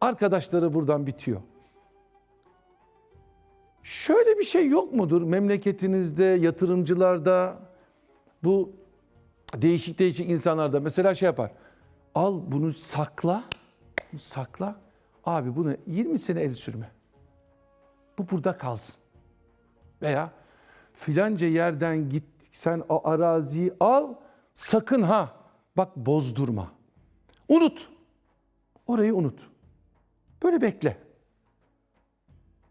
Arkadaşları buradan bitiyor. Şöyle bir şey yok mudur memleketinizde, yatırımcılarda, bu değişik değişik insanlarda mesela şey yapar. Al bunu sakla, bunu sakla. Abi bunu 20 sene el sürme. Bu burada kalsın. Veya filanca yerden git sen o araziyi al sakın ha bak bozdurma. Unut. Orayı unut. Böyle bekle.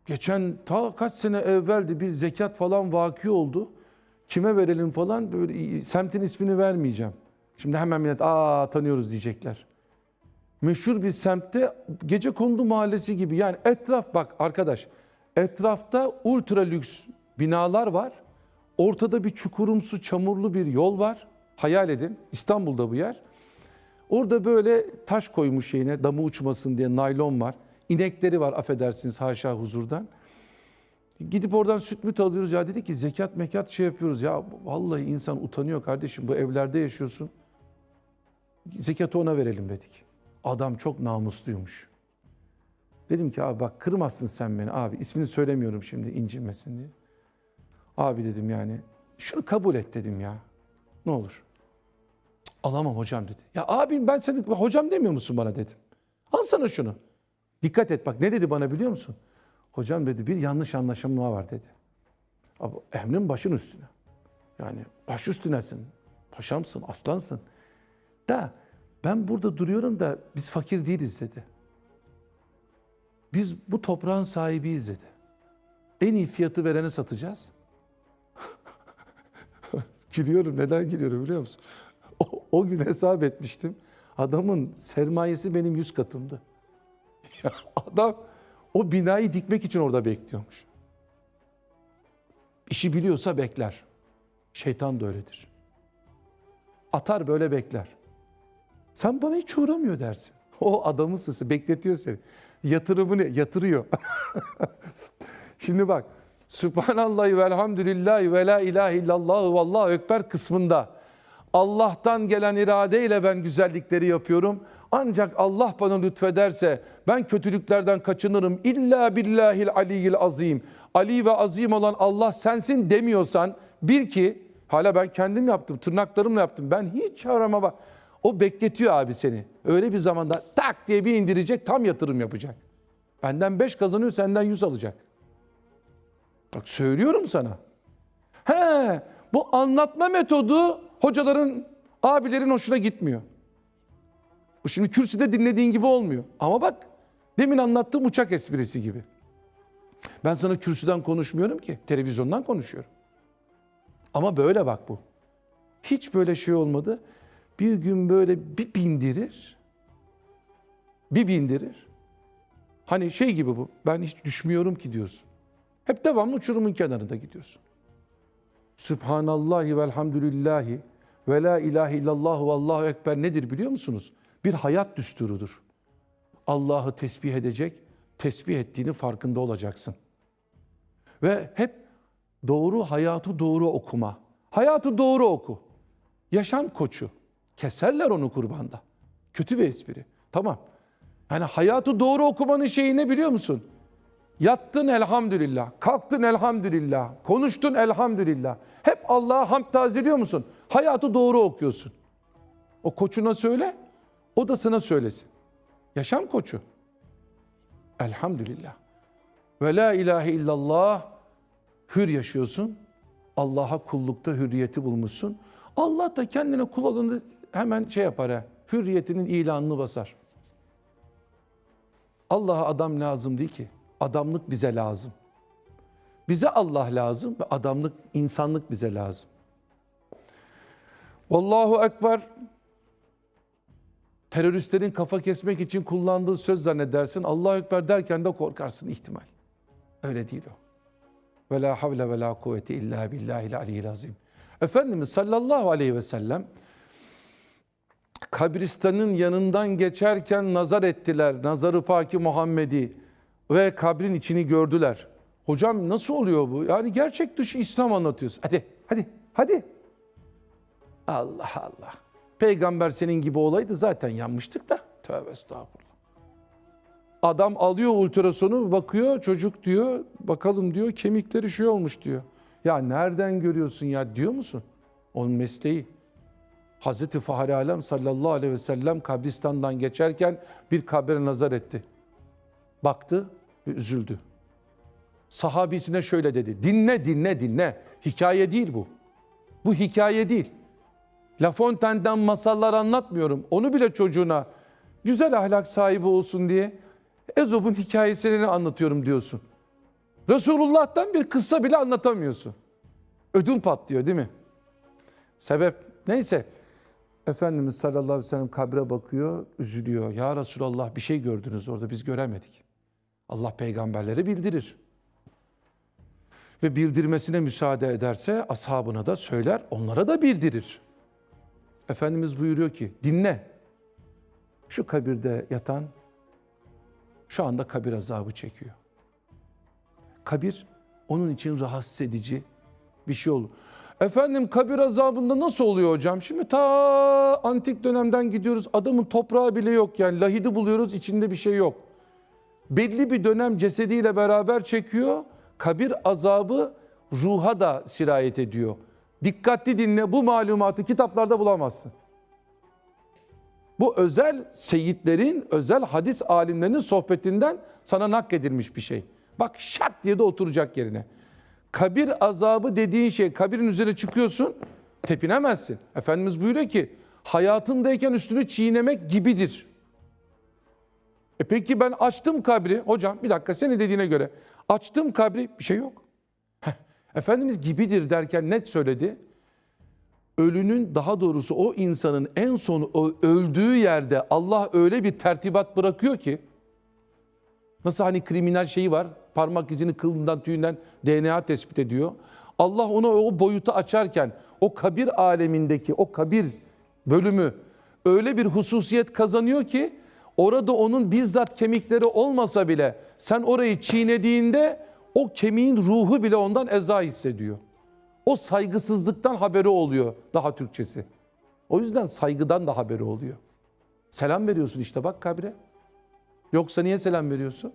Geçen ta kaç sene evveldi bir zekat falan vaki oldu. Kime verelim falan böyle semtin ismini vermeyeceğim. Şimdi hemen millet aa tanıyoruz diyecekler. Meşhur bir semtte gece kondu mahallesi gibi yani etraf bak arkadaş etrafta ultra lüks binalar var. Ortada bir çukurumsu çamurlu bir yol var. Hayal edin İstanbul'da bu yer. Orada böyle taş koymuş şeyine damı uçmasın diye naylon var. İnekleri var affedersiniz haşa huzurdan. Gidip oradan süt müt alıyoruz ya dedi ki zekat mekat şey yapıyoruz ya vallahi insan utanıyor kardeşim bu evlerde yaşıyorsun. Zekatı ona verelim dedik. Adam çok namusluymuş. Dedim ki abi bak kırmazsın sen beni abi ismini söylemiyorum şimdi incinmesin diye. Abi dedim yani şunu kabul et dedim ya ne olur. Alamam hocam dedi. Ya abim ben seni hocam demiyor musun bana dedim. Al sana şunu. Dikkat et bak ne dedi bana biliyor musun? Hocam dedi bir yanlış anlaşılma var dedi. Abi emrin başın üstüne. Yani baş üstünesin. Paşamsın, aslansın. Da ben burada duruyorum da biz fakir değiliz dedi. Biz bu toprağın sahibiyiz dedi. En iyi fiyatı verene satacağız. gülüyorum. Neden gülüyorum biliyor musun? O, gün hesap etmiştim. Adamın sermayesi benim yüz katımdı. Adam o binayı dikmek için orada bekliyormuş. İşi biliyorsa bekler. Şeytan da öyledir. Atar böyle bekler. Sen bana hiç uğramıyor dersin. O adamın sesi bekletiyor seni. Yatırımını yatırıyor. Şimdi bak. Sübhanallahi velhamdülillahi ve la ilahe illallah ve allahu ekber kısmında Allah'tan gelen iradeyle ben güzellikleri yapıyorum. Ancak Allah bana lütfederse ben kötülüklerden kaçınırım. İlla billahil aliyyil azim. Ali ve azim olan Allah sensin demiyorsan bil ki hala ben kendim yaptım tırnaklarımla yaptım. Ben hiç arama bak. O bekletiyor abi seni. Öyle bir zamanda tak diye bir indirecek tam yatırım yapacak. Benden 5 kazanıyor senden 100 alacak. Bak söylüyorum sana. He, bu anlatma metodu hocaların, abilerin hoşuna gitmiyor. Bu şimdi kürsüde dinlediğin gibi olmuyor. Ama bak demin anlattığım uçak esprisi gibi. Ben sana kürsüden konuşmuyorum ki, televizyondan konuşuyorum. Ama böyle bak bu. Hiç böyle şey olmadı. Bir gün böyle bir bindirir. Bir bindirir. Hani şey gibi bu. Ben hiç düşmüyorum ki diyorsun. Hep devamlı uçurumun kenarında gidiyorsun. Sübhanallahi velhamdülillahi ve la ilahe illallah ve allahu ekber nedir biliyor musunuz? Bir hayat düsturudur. Allah'ı tesbih edecek, tesbih ettiğini farkında olacaksın. Ve hep doğru hayatı doğru okuma. Hayatı doğru oku. Yaşam koçu. Keserler onu kurbanda. Kötü bir espri. Tamam. Yani hayatı doğru okumanın şeyi ne biliyor musun? Yattın elhamdülillah, kalktın elhamdülillah, konuştun elhamdülillah. Hep Allah'a hamd tazeliyor musun? Hayatı doğru okuyorsun. O koçuna söyle, o da sana söylesin. Yaşam koçu. Elhamdülillah. Ve la ilahe illallah hür yaşıyorsun. Allah'a kullukta hürriyeti bulmuşsun. Allah da kendine kul olanı hemen şey yapar ha. Hürriyetinin ilanını basar. Allah'a adam lazım değil ki. Adamlık bize lazım. Bize Allah lazım ve adamlık, insanlık bize lazım. Vallahu Ekber teröristlerin kafa kesmek için kullandığı söz zannedersin. Allahu Ekber derken de korkarsın ihtimal. Öyle değil o. Ve la havle ve la kuvvete illa billahil aliyyil azim. Efendimiz sallallahu aleyhi ve sellem kabristanın yanından geçerken nazar ettiler. Nazarı paki Muhammedi ve kabrin içini gördüler. Hocam nasıl oluyor bu? Yani gerçek dışı İslam anlatıyorsun. Hadi, hadi, hadi. Allah Allah. Peygamber senin gibi olaydı zaten yanmıştık da. Tövbe estağfurullah. Adam alıyor ultrasonu bakıyor çocuk diyor bakalım diyor kemikleri şey olmuş diyor. Ya nereden görüyorsun ya diyor musun? Onun mesleği. Hazreti Fahri Alem sallallahu aleyhi ve sellem kabristandan geçerken bir kabre nazar etti. Baktı ve üzüldü. Sahabisine şöyle dedi. Dinle dinle dinle. Hikaye değil bu. Bu hikaye değil. La Fontaine'den masallar anlatmıyorum. Onu bile çocuğuna güzel ahlak sahibi olsun diye Ezop'un hikayesini anlatıyorum diyorsun. Resulullah'tan bir kıssa bile anlatamıyorsun. Ödüm patlıyor değil mi? Sebep neyse. Efendimiz sallallahu aleyhi ve sellem kabre bakıyor, üzülüyor. Ya Resulallah bir şey gördünüz orada biz göremedik. Allah peygamberlere bildirir. Ve bildirmesine müsaade ederse ashabına da söyler, onlara da bildirir. Efendimiz buyuruyor ki dinle. Şu kabirde yatan şu anda kabir azabı çekiyor. Kabir onun için rahatsız edici bir şey olur. Efendim kabir azabında nasıl oluyor hocam? Şimdi ta antik dönemden gidiyoruz. Adamın toprağı bile yok yani lahidi buluyoruz içinde bir şey yok. Belli bir dönem cesediyle beraber çekiyor. Kabir azabı ruha da sirayet ediyor. Dikkatli dinle bu malumatı kitaplarda bulamazsın. Bu özel seyitlerin, özel hadis alimlerinin sohbetinden sana nakledilmiş bir şey. Bak şak diye de oturacak yerine. Kabir azabı dediğin şey, kabirin üzerine çıkıyorsun, tepinemezsin. Efendimiz buyuruyor ki, hayatındayken üstünü çiğnemek gibidir. E peki ben açtım kabri, hocam bir dakika senin dediğine göre, açtım kabri, bir şey yok. Heh, Efendimiz gibidir derken net söyledi ölünün daha doğrusu o insanın en son öldüğü yerde Allah öyle bir tertibat bırakıyor ki nasıl hani kriminal şeyi var parmak izini kılından tüyünden DNA tespit ediyor. Allah onu o boyutu açarken o kabir alemindeki o kabir bölümü öyle bir hususiyet kazanıyor ki orada onun bizzat kemikleri olmasa bile sen orayı çiğnediğinde o kemiğin ruhu bile ondan eza hissediyor. O saygısızlıktan haberi oluyor daha Türkçesi. O yüzden saygıdan da haberi oluyor. Selam veriyorsun işte bak kabre. Yoksa niye selam veriyorsun?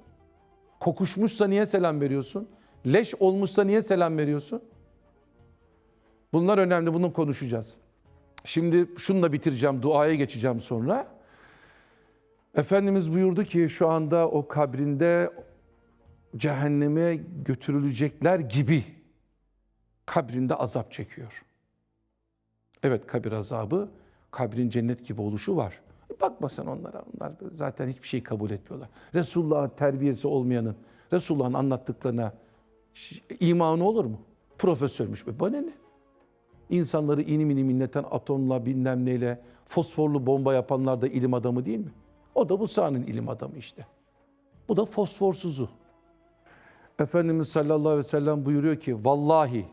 Kokuşmuşsa niye selam veriyorsun? Leş olmuşsa niye selam veriyorsun? Bunlar önemli, bunu konuşacağız. Şimdi şununla bitireceğim, duaya geçeceğim sonra. Efendimiz buyurdu ki şu anda o kabrinde cehenneme götürülecekler gibi kabrinde azap çekiyor. Evet kabir azabı, kabrin cennet gibi oluşu var. Bakma sen onlara, onlar zaten hiçbir şey kabul etmiyorlar. Resulullah'ın terbiyesi olmayanın, Resulullah'ın anlattıklarına imanı olur mu? Profesörmüş. E bana ne? İnsanları inim inim inleten atomla bilmem neyle fosforlu bomba yapanlar da ilim adamı değil mi? O da bu sahanın ilim adamı işte. Bu da fosforsuzu. Efendimiz sallallahu aleyhi ve sellem buyuruyor ki vallahi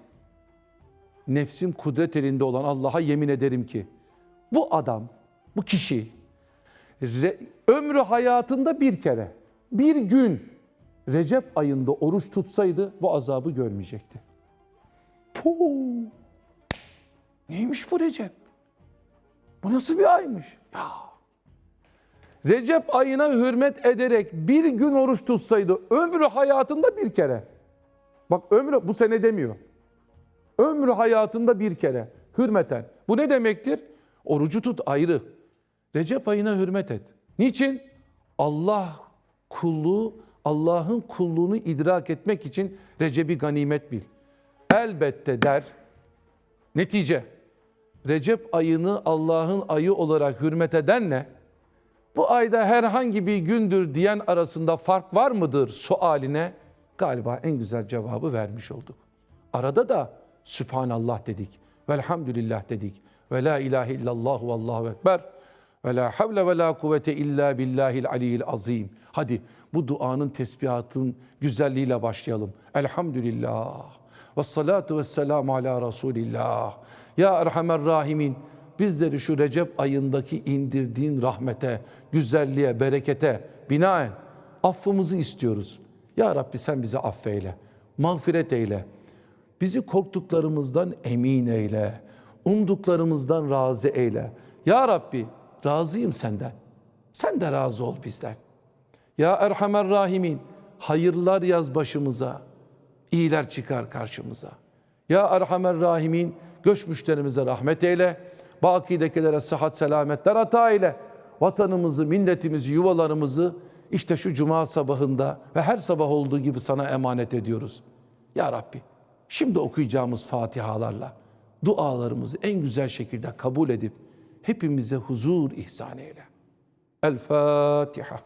nefsim kudret elinde olan Allah'a yemin ederim ki bu adam, bu kişi re, ömrü hayatında bir kere, bir gün Recep ayında oruç tutsaydı bu azabı görmeyecekti. Puh! Neymiş bu Recep? Bu nasıl bir aymış? Ya. Recep ayına hürmet ederek bir gün oruç tutsaydı ömrü hayatında bir kere. Bak ömrü bu sene demiyor. Ömrü hayatında bir kere hürmeten. Bu ne demektir? Orucu tut ayrı. Recep ayına hürmet et. Niçin? Allah kulluğu, Allah'ın kulluğunu idrak etmek için Recep'i ganimet bil. Elbette der. Netice. Recep ayını Allah'ın ayı olarak hürmet edenle bu ayda herhangi bir gündür diyen arasında fark var mıdır sualine galiba en güzel cevabı vermiş olduk. Arada da Sübhanallah dedik. Velhamdülillah dedik. Ve la ilahe illallah ve allahu ekber. Ve la havle ve la kuvvete illa billahil aliyyil azim. Hadi bu duanın tesbihatın güzelliğiyle başlayalım. Elhamdülillah. Ve salatu ve selamu ala Resulillah. Ya Erhamer Rahimin bizleri şu Recep ayındaki indirdiğin rahmete, güzelliğe, berekete binaen affımızı istiyoruz. Ya Rabbi sen bizi affeyle, mağfiret eyle. Bizi korktuklarımızdan emin eyle. Umduklarımızdan razı eyle. Ya Rabbi razıyım senden. Sen de razı ol bizden. Ya Erhamer Rahimin hayırlar yaz başımıza. iyiler çıkar karşımıza. Ya Erhamer Rahimin göçmüşlerimize rahmet eyle. Bakidekilere sıhhat selametler ata eyle. Vatanımızı, milletimizi, yuvalarımızı işte şu cuma sabahında ve her sabah olduğu gibi sana emanet ediyoruz. Ya Rabbi şimdi okuyacağımız fatihalarla dualarımızı en güzel şekilde kabul edip hepimize huzur ihsan eyle. El Fatiha.